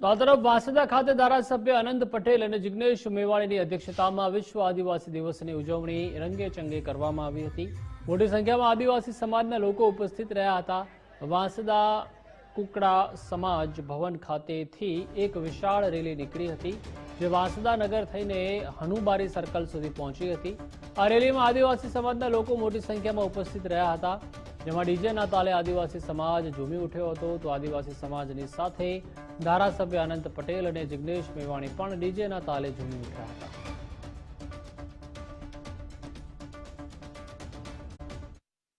આ વાંસદા ખાતે ધારાસભ્ય અનંત પટેલ અને જિગ્નેશ મેવાણીની અધ્યક્ષતામાં વિશ્વ આદિવાસી દિવસની ઉજવણી રંગે ચંગે કરવામાં આવી હતી. મોટી સંખ્યામાં આદિવાસી સમાજના લોકો ઉપસ્થિત રહ્યા હતા. વાંસદા કુકડા સમાજ ભવન ખાતેથી એક વિશાળ રેલી નીકળી હતી, જે વાંસદા નગર થઈને હનુબારી સર્કલ સુધી પહોંચી હતી. આ રેલીમાં આદિવાસી સમાજના લોકો મોટી સંખ્યામાં ઉપસ્થિત રહ્યા હતા. જેમાં ડીજેના તાલે આદિવાસી સમાજ ઝૂમી ઉઠ્યો હતો તો આદિવાસી સમાજની સાથે ધારાસભ્ય અનંત પટેલ અને જિગ્નેશ મેવાણી પણ ડીજેના તાલે ઝૂમી ઉઠ્યા હતા.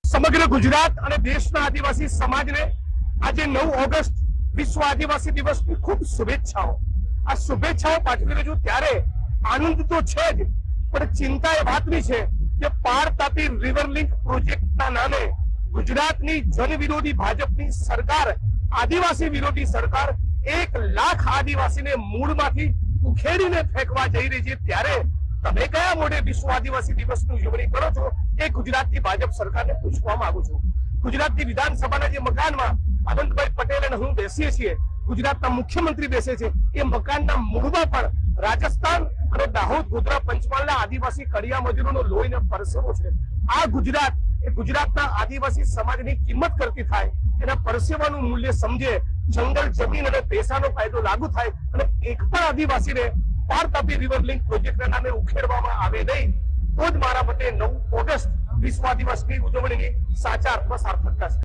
સમગ્ર ગુજરાત અને દેશના આદિવાસી સમાજને આજે નવ ઓગસ્ટ વિશ્વ આદિવાસી દિવસની ખૂબ શુભેચ્છાઓ. આ શુભેચ્છાઓ પાઠવી રહ્યો છું. ત્યારે આનંદ તો છે જ, પણ ચિંતા એ વાતની છે કે પાર તાપી રિવર લિંક પ્રોજેક્ટના નામે ગુજરાતની જન વિરોધી ભાજપની સરકાર, આદિવાસી વિરોધી સરકાર એક લાખ આદિવાસીને મૂળમાંથી ઉખેડીને ફેંકવા જઈ રહી છે. ત્યારે તમે કયા મોઢે વિશ્વ આદિવાસી દિવસની ઉજવણી કરો છો એ ગુજરાતની ભાજપ સરકારને પૂછવા માંગુ છું. ગુજરાતની વિધાનસભાના જે મકાનમાં આનંદભાઈ પટેલ અને હું બેસીએ છીએ, ગુજરાતના મુખ્યમંત્રી બેસે છે, એ મકાનના મૂળમાં પણ રાજસ્થાન અને દાહોદ ગોધરા પંચમહાલના આદિવાસી કડિયા મજૂરોનો લોહીને પરસેવો છે. આ ગુજરાત એ ગુજરાતના આદિવાસી સમાજની કિંમત કરતી થાય, એના પરસેવાનું મૂલ્ય સમજે, જંગલ, જમીન અને પૈસાનો કાયદો લાગુ થાય અને એક પણ આદિવાસીને પાર તાપી રિવર લિંક પ્રોજેક્ટના નામે ઉખેડવામાં આવે નહીં, તો જ મારા મતે નવ ઓગસ્ટ વિશ્વ આદિવાસી ઉજવણીની સાચા અર્થમાં સાર્થકતા છે.